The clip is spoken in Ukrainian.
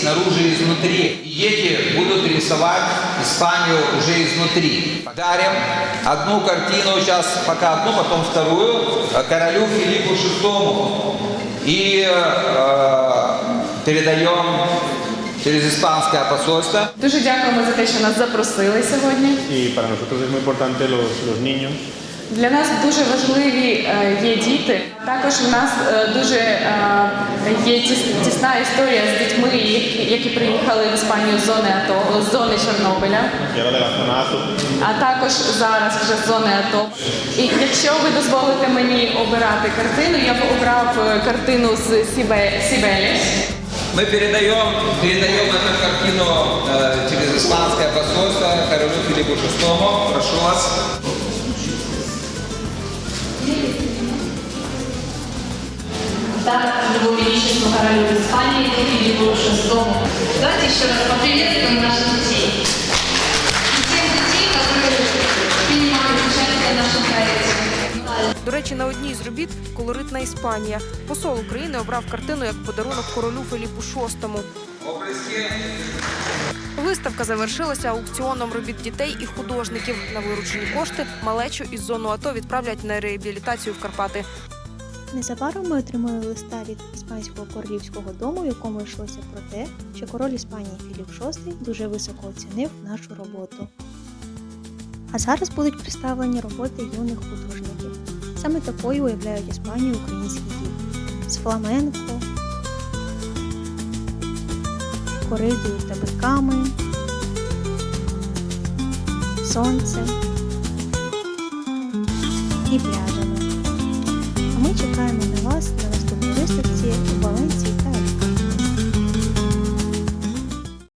снаружи и изнутри. И дети будут рисовать Испанию уже изнутри. Дарим одну картину, сейчас пока одну, потом вторую, э, королю Филиппу VI. И э, передаем через испанское посольство. Дуже дякуємо за те, що нас запросили сьогодні. Y para nosotros es muy importante los, los niños. Для нас дуже важливі е, є діти. Також в нас е, дуже е, є тіс- тісна історія з дітьми, які- які приїхали в Іспанію з зони АТО, з зони Чорнобиля, Y ahora de la zona ASO, а також зараз вже з зони АТО. І якщо ви дозволите мені обирати картину, я б обрав е, картину з Сібе- Сібеліс. Мы передаем, передаем эту картину э, через испанское посольство королю Филиппу VI. Прошу вас. Так, его величество королю Испании Филиппу Давайте еще раз поприветствуем наших детей. И тех детей, которые принимают участие в нашем проекте. До речі, на одній з робіт колоритна Іспанія. Посол України обрав картину як подарунок королю Филіпу VI. Виставка завершилася аукціоном робіт дітей і художників. На виручені кошти малечу із зону АТО відправлять на реабілітацію в Карпати. Незабаром ми отримали листа від іспанського королівського дому, в якому йшлося про те, що король Іспанії Філіп VI дуже високо оцінив нашу роботу. А зараз будуть представлені роботи юних художників. Саме такою уявляють Іспанію українські діти з фламенко, коридою та биками, сонцем і пляжами. Чекаємо на вас на наступній виставці